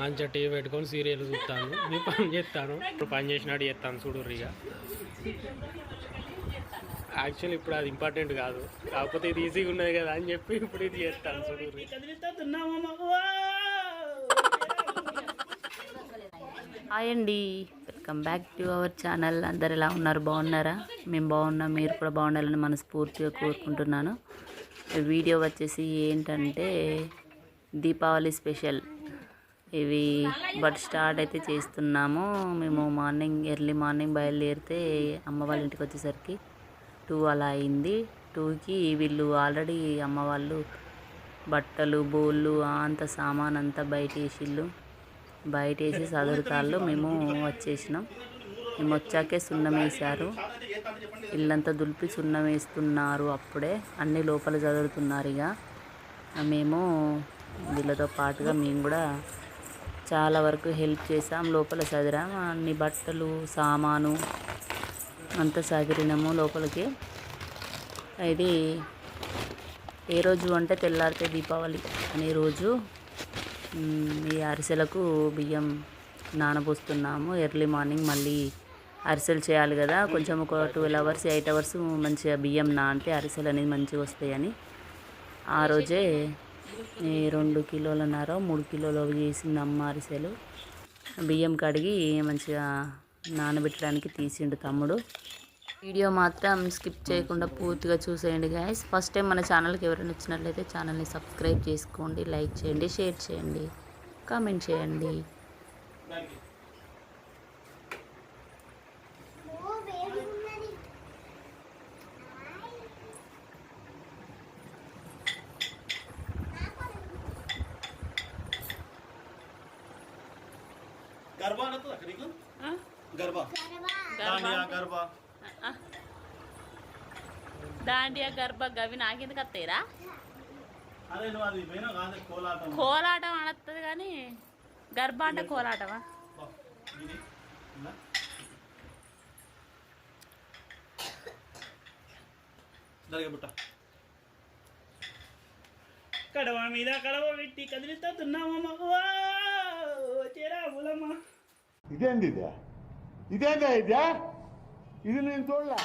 మంచిగా టీవీ పెట్టుకొని సీరియల్ చూస్తాను. నేను పని చేస్తాను. ఇప్పుడు పని చేసినాడు చేస్తాను చూడు ఇక. యాక్చువల్ ఇప్పుడు అది ఇంపార్టెంట్ కాదు. కాకపోతే ఇది ఈజీగా ఉన్నది కదా అని చెప్పి ఇప్పుడు ఇది చేస్తాను చూడు హాయ్ అండి. Welcome back to our channel అందరు ఎలా ఉన్నారు? బాగున్నారా? మేము బాగున్నాం. మీరు కూడా బాగుండాలని మనస్ఫూర్తిగా కోరుకుంటున్నాను. వీడియో వచ్చేసి ఏంటంటే దీపావళి స్పెషల్. ఇవి బట్ స్టార్ట్ అయితే చేస్తున్నాము. మేము మార్నింగ్ ఎర్లీ మార్నింగ్ బయలుదేరితే అమ్మ వాళ్ళ ఇంటికి వచ్చేసరికి టూ అలా అయింది. టూకి వీళ్ళు ఆల్రెడీ అమ్మ వాళ్ళు బట్టలు బోళ్ళు అంత సామాన్ అంతా బయట వేసిళ్ళు బయట వేసి చదువుతాళ్ళు మేము వచ్చేసినాం. మేము వచ్చాకే సున్నం వేశారు. ఇల్లంతా దులిపి సున్నం వేస్తున్నారు అప్పుడే. అన్ని లోపల చదువుతున్నారు ఇక. మేము వీళ్ళతో పాటుగా మేము కూడా చాలా వరకు హెల్ప్ చేసాం లోపల సదిరాం. అన్ని బట్టలు సామాను అంతా సదిరినాము లోపలికి. ఇది ఏ రోజు అంటే తెల్లారితే దీపావళి అనే రోజు. ఈ అరిసెలకు బియ్యం నానబోస్తున్నాము. ఎర్లీ మార్నింగ్ మళ్ళీ అరిసెలు చేయాలి కదా. కొంచెం ఒక ట్వెల్వ్ అవర్స్ ఎయిట్ అవర్స్ మంచిగా బియ్యం నానితే అరిసెలు అనేది మంచిగా వస్తాయని. ఆ రోజే రెండు కిలోలన్నర మూడు కిలోలు చేసింది అమ్మ అరిసెలు. బియ్యం కడిగి మంచిగా నానబెట్టడానికి తీసిండు తమ్ముడు. వీడియో మాత్రం స్కిప్ చేయకుండా పూర్తిగా చూసేయండి గాయస్ ఫస్ట్ టైం మన ఛానల్కి ఎవరైనా వచ్చినట్లయితే ఛానల్ని సబ్స్క్రైబ్ చేసుకోండి లైక్ చేయండి షేర్ చేయండి కామెంట్ చేయండి. గర్భా అనొద్దు అక్కడ నీకు? గర్భా. దాండియా గర్భా. దాండియా గర్భ గవి నాకెందుకు వస్తాయిరా నువ్వు అది పోయినా కాదు కోలాటం. కోలాటం అనత్తది కానీ గర్భ అంటే కోలాటమా? బా, ఇది. ఇలా. జరిగే బుట్ట. కడవ మీద కడవ పెట్టి కదిలిస్తున్నామమ్మ ఇదేంది ఇదే? ఇదేందా ఇదే? ఇది నేను చూడలే.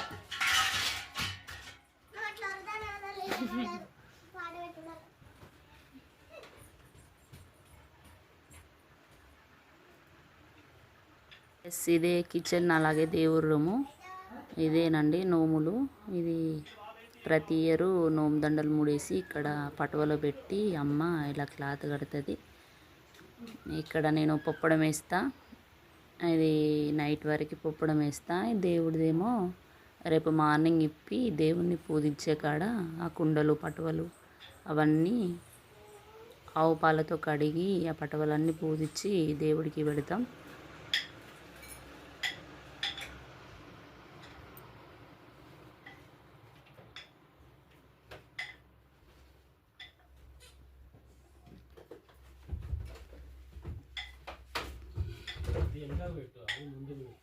ఎస్ ఇదే కిచెన్ అలాగే దేవుడి రూము ఇదేనండి నోములు. ఇది ప్రతి ఇయరు నోము దండలు ముడేసి ఇక్కడ పటవలో పెట్టి అమ్మ ఇలా క్లాత్ కడుతుంది. ఇక్కడ నేను పొప్పడం వేస్తా. ఇది నైట్ వరకు పొప్పడం వేస్తా. దేవుడిదేమో రేపు మార్నింగ్ ఇప్పి దేవుణ్ణి పూజించే కాడ ఆ కుండలు పటవలు అవన్నీ ఆవు పాలతో కడిగి ఆ పటవలన్నీ పూజించి దేవుడికి పెడతాం ఇది వెనక పెట్టు అది ముందు పెట్టు.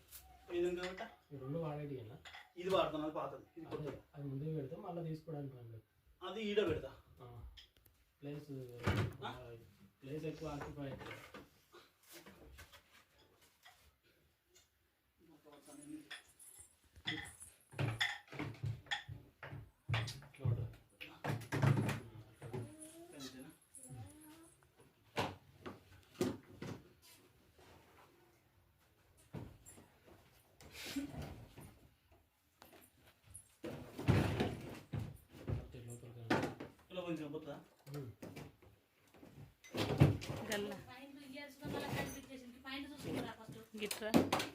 ఇది ఉంది కాబట్టి ఈ రెండు వాడేది కదా ఇది వాడుతున్నాను పాతది ఇది కొత్తది అది ముందు పెడితే అది ఈడ పెడతా. ప్లేస్ ప్లేస్ ఎక్కువ ఆక్యుపై అవుతుంది. గిట్రా?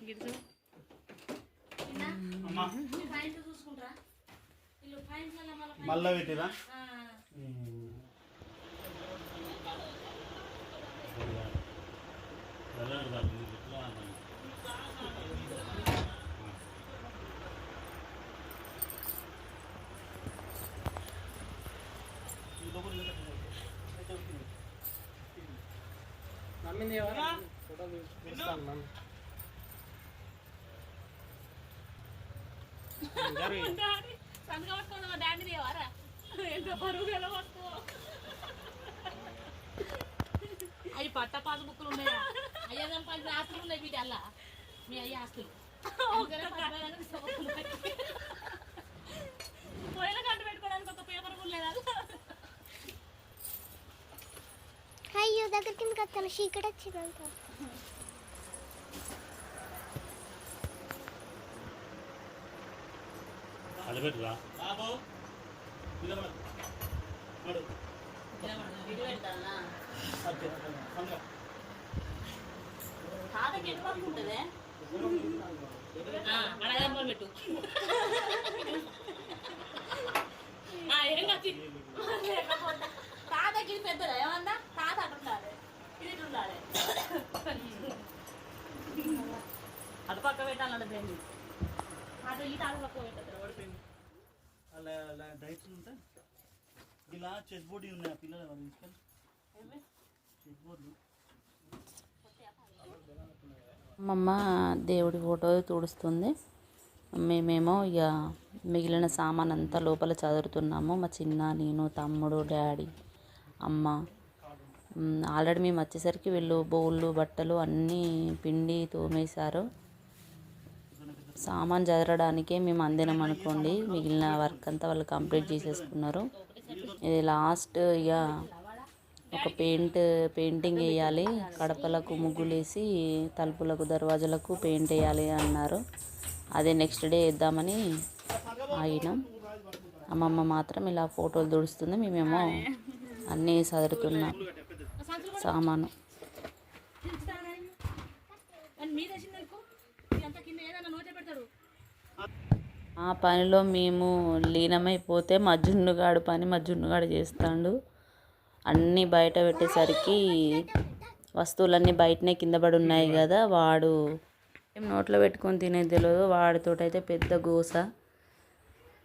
గిట్టు అమ్మా. మళ్ళా పెట్టిరా? మమ్మీ జరుగు. అవి పట్ట పాస్ బుక్కులు ఉన్నాయా? సంపాదించిన ఆస్తులు ఉన్నాయి వీటి అలా. మీ అయ్యి ఆస్తులు. పొయ్యిల గంట పెట్టుకోవడానికి ఒక పేపర్ కూడా లేదా? అయ్యో దగ్గర కిందకి వస్తాను చీకటి వచ్చిందంత అలబెట్టురా బాబు నిలబడ నడు ఓకే సంగ తాతకి ఎటు వరకు ఉంటుంది అడగమ్మలు పెట్టు ఆ, ఏం కాదు తాతకి ఇది అటు పక్క అటు పక్క పెట్టదు ఓడిపోయింది అలా అలా డైట్స్ ఉంటాయి ఇలా చెస్ బోర్డు ఉన్నాయి పిల్లలు ఎవరు తీసుకొని చెస్ బోర్డు అమ్మమ్మ దేవుడి ఫోటో తుడుస్తుంది. మేమేమో ఇక మిగిలిన సామాన్ అంతా లోపల చదువుతున్నాము మా చిన్న నేను తమ్ముడు డాడీ అమ్మ. ఆల్రెడీ మేము వచ్చేసరికి వీళ్ళు బౌళ్ళు బట్టలు అన్నీ పిండి తోమేశారు. సామాన్ చదరడానికే మేము అందినాం అనుకోండి. మిగిలిన వర్క్ అంతా వాళ్ళు కంప్లీట్ చేసేసుకున్నారు. ఇది లాస్ట్ ఇక ఒక పెయింట్ పెయింటింగ్ వేయాలి. కడపలకు ముగ్గులేసి తలుపులకు దర్వాజలకు పెయింట్ వేయాలి అన్నారు. అదే నెక్స్ట్ డే వేద్దామని ఆగినాం. అమ్మమ్మ మాత్రం ఇలా ఫోటోలు తుడుస్తుంది. మేమేమో అన్నీ సదురుతున్నాం. సామాను. ఆ పనిలో మేము లీనమైపోతే మా జున్నుగాడు పని మా జున్నుగాడు చేస్తాడు. అన్నీ బయట పెట్టేసరికి వస్తువులన్నీ బయటనే కింద పడి ఉన్నాయి కదా వాడు ఏం నోట్లో పెట్టుకొని తినేది తెలియదు. వాడితోటైతే పెద్ద గోస.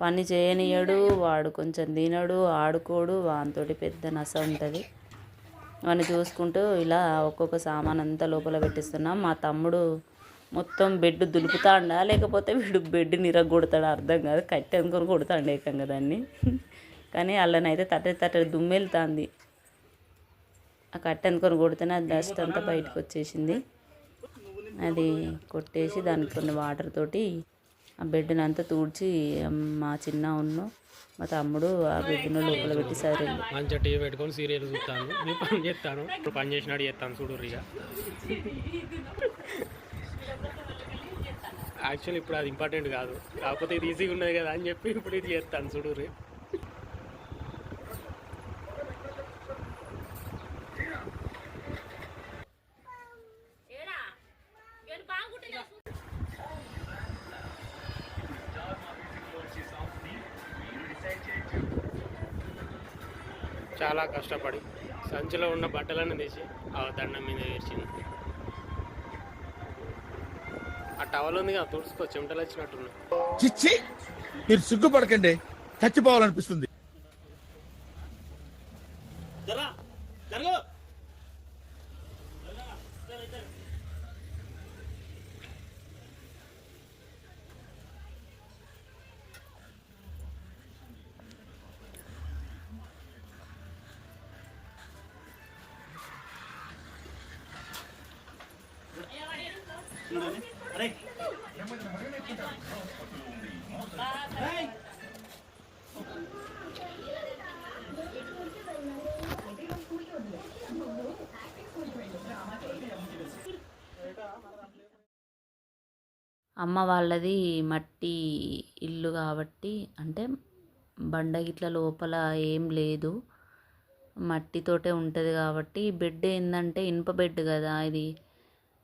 పని చేయనియడు వాడు కొంచెం తినడు ఆడుకోడు వానితోటి పెద్ద నస ఉంటుంది. అవన్నీ చూసుకుంటూ ఇలా ఒక్కొక్క సామాన్ అంతా లోపల పెట్టిస్తున్నాం. మా తమ్ముడు మొత్తం బెడ్ దులుపుతాడా లేకపోతే వీడు బెడ్ నిరగొడతాడు అర్థం కాదు. కట్టి అనుకొని కొడతాడు ఏకంగా దాన్ని. కానీ అల్లనైతే తట్టడి తట్టడి దుమ్మెళ్తాంది. ఆ కట్టె అనుకొని కొడితేనే ఆ డస్ట్ అంతా బయటకు వచ్చేసింది అది కొట్టేసి దానికి కొన్ని వాటర్ తోటి ఆ బెడ్ని అంతా తూడ్చి మా చిన్న ఉన్ను మా తమ్ముడు ఆ బెడ్ను లోపల పెట్టి సరైంది మంచిగా టీవీ పెట్టుకొని సీరియల్ చూస్తాను. నేను పని చేస్తాను. ఇప్పుడు పని చేసినాడు చేస్తాను చూడు రియా యాక్చువల్ ఇప్పుడు అది ఇంపార్టెంట్ కాదు. కాకపోతే ఇది ఈజీగా ఉన్నది కదా అని చెప్పి ఇప్పుడు ఇది చేస్తాను చూడు చాలా కష్టపడి సంచిలో ఉన్న బట్టలన్నీ తీసి ఆ దండం మీద వేసింది ఆ టవల్ ఉంది కదా తుడుచుకో చెమటలు వచ్చినట్టున్నాయి. చిచ్చి మీరు సిగ్గుపడకండి చచ్చిపోవాలనిపిస్తుంది. జరా జరగ అరే అమ్మ వాళ్ళది మట్టి ఇల్లు కాబట్టి అంటే బండ గిట్ల లోపల ఏం లేదు. మట్టితోటే ఉంటుంది కాబట్టి బెడ్ ఏంటంటే ఇనుప బెడ్ కదా ఇది.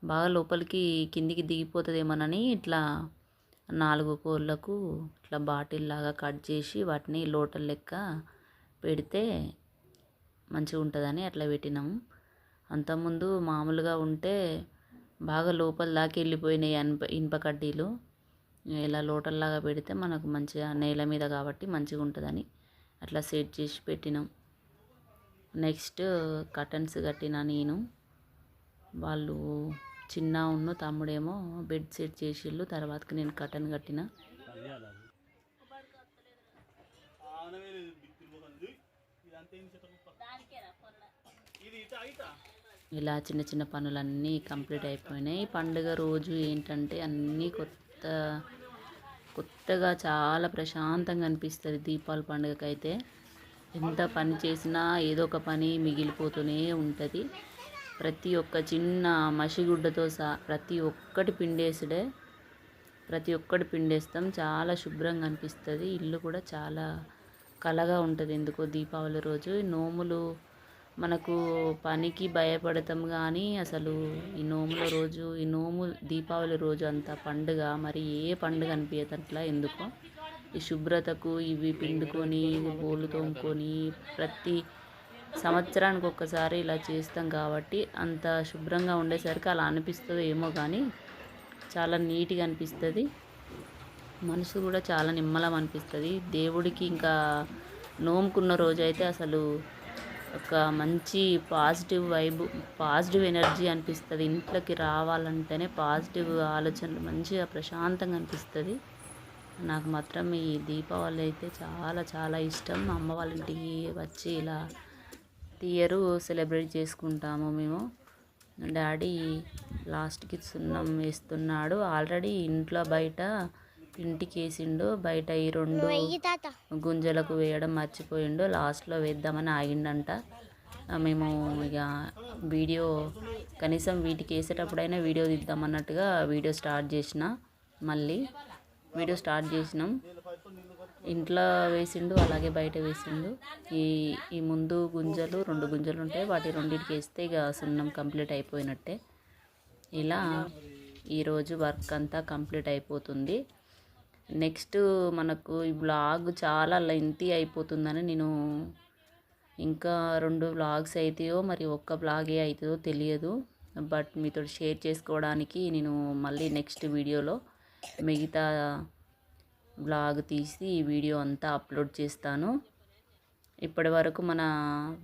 బాగా లోపలికి కిందికి దిగిపోతుందేమోనని ఇట్లా నాలుగు కోళ్ళకు ఇట్లా బాటిల్ లాగా కట్ చేసి వాటిని లోటల్ లెక్క పెడితే మంచిగా ఉంటుందని అట్లా పెట్టినాము అంతకుముందు మామూలుగా ఉంటే బాగా లోపల దాకా వెళ్ళిపోయినాయి ఇనుప ఇనుప కడ్డీలు. ఇలా లోటల్లాగా పెడితే మనకు మంచిగా నేల మీద కాబట్టి మంచిగా ఉంటుందని అట్లా సెట్ చేసి పెట్టినాం. నెక్స్ట్ కర్టన్స్ కట్టిన నేను. వాళ్ళు చిన్న ఉన్న తమ్ముడేమో బెడ్ సెట్ చేసిళ్ళు తర్వాతకి నేను కటన్ కట్టిన. ఇలా చిన్న చిన్న పనులన్నీ కంప్లీట్ అయిపోయినాయి. పండుగ రోజు ఏంటంటే అన్నీ కొత్త కొత్తగా చాలా ప్రశాంతంగా అనిపిస్తుంది దీపావళి పండుగకైతే. ఎంత పని చేసినా ఏదో ఒక పని మిగిలిపోతూనే ఉంటుంది. ప్రతి ఒక్క చిన్న మసిగుడ్డతో సహా ప్రతి ఒక్కటి పిండేసుడే. ప్రతి ఒక్కటి పిండేస్తాం. చాలా శుభ్రంగా అనిపిస్తుంది. ఇల్లు కూడా చాలా కలగా ఉంటుంది ఎందుకో దీపావళి రోజు. ఈ నోములు మనకు పనికి భయపడతాం కానీ అసలు ఈ నోముల రోజు ఈ నోము దీపావళి రోజు అంత పండుగ మరి ఏ పండుగ అనిపించట్లా అట్లా ఎందుకో. ఈ శుభ్రతకు ఇవి పిండుకొని బోళ్ళు తోముకొని ప్రతి సంవత్సరానికి ఒక్కసారి ఇలా చేస్తాం కాబట్టి అంత శుభ్రంగా ఉండేసరికి అలా అనిపిస్తుందో ఏమో కానీ చాలా నీట్గా అనిపిస్తుంది. మనసు కూడా చాలా నిమ్మలం అనిపిస్తుంది. దేవుడికి ఇంకా నోముకున్న రోజు అయితే అసలు ఒక మంచి పాజిటివ్ వైబ్ పాజిటివ్ ఎనర్జీ అనిపిస్తుంది. ఇంట్లోకి రావాలంటేనే పాజిటివ్ ఆలోచనలు మంచిగా ప్రశాంతంగా అనిపిస్తుంది. నాకు మాత్రం ఈ దీపావళి అయితే చాలా చాలా ఇష్టం. మా అమ్మ వాళ్ళ ఇంటికి వచ్చి ఇలా ఇయర్ సెలబ్రేట్ చేసుకుంటాము మేము. డాడీ లాస్ట్కి సున్నం వేస్తున్నాడు. ఆల్రెడీ ఇంట్లో బయట ఇంటికి వేసిండు బయట ఈ రెండు గుంజలకు వేయడం మర్చిపోయిండు. లాస్ట్లో వేద్దామని ఆగిండంట. మేము ఇక వీడియో కనీసం వీటికి వేసేటప్పుడైనా వీడియో తీద్దామన్నట్టుగా వీడియో స్టార్ట్ చేసిన. మళ్ళీ వీడియో స్టార్ట్ చేసినాం. ఇంట్లో వేసిండు అలాగే బయట వేసిండు. ఈ ఈ ముందు గుంజలు రెండు గుంజలు ఉంటాయి. వాటి రెండింటికి వేస్తే ఇక సున్నం కంప్లీట్ అయిపోయినట్టే. ఇలా ఈరోజు వర్క్ అంతా కంప్లీట్ అయిపోతుంది. నెక్స్ట్ మనకు ఈ బ్లాగ్ చాలా లెంతీ అయిపోతుందని నేను ఇంకా రెండు వ్లాగ్స్ అవుతాయో మరి ఒక్క బ్లాగే అవుతుందో తెలియదు. బట్ మీతో షేర్ చేసుకోవడానికి నేను మళ్ళీ నెక్స్ట్ వీడియోలో మిగతా బ్లాగ్ తీసి ఈ వీడియో అంతా అప్లోడ్ చేస్తాను. ఇప్పటి వరకు మన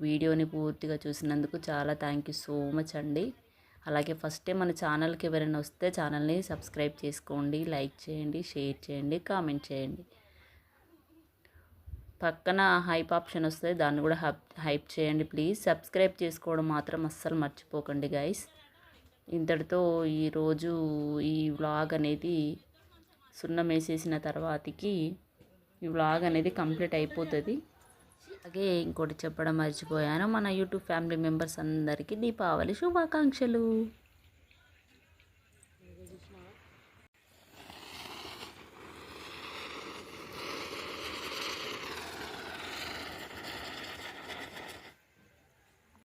వీడియోని పూర్తిగా చూసినందుకు చాలా థ్యాంక్ యూ సో మచ్ అండి. అలాగే ఫస్ట్ టైం మన ఛానల్కి ఎవరైనా వస్తే ఛానల్ని సబ్స్క్రైబ్ చేసుకోండి లైక్ చేయండి షేర్ చేయండి కామెంట్ చేయండి. పక్కన హైప్ ఆప్షన్ వస్తుంది దాన్ని కూడా హైప్ హైప్ చేయండి ప్లీజ్. సబ్స్క్రైబ్ చేసుకోవడం మాత్రం అస్సలు మర్చిపోకండి గైస్. ఇంతటితో ఈరోజు ఈ వ్లాగ్ అనేది సున్నం వేసేసిన తర్వాతకి ఈ వ్లాగ్ అనేది కంప్లీట్ అయిపోతుంది. అలాగే ఇంకోటి చెప్పడం మర్చిపోయాను. మన యూట్యూబ్ ఫ్యామిలీ మెంబర్స్ అందరికీ దీపావళి శుభాకాంక్షలు.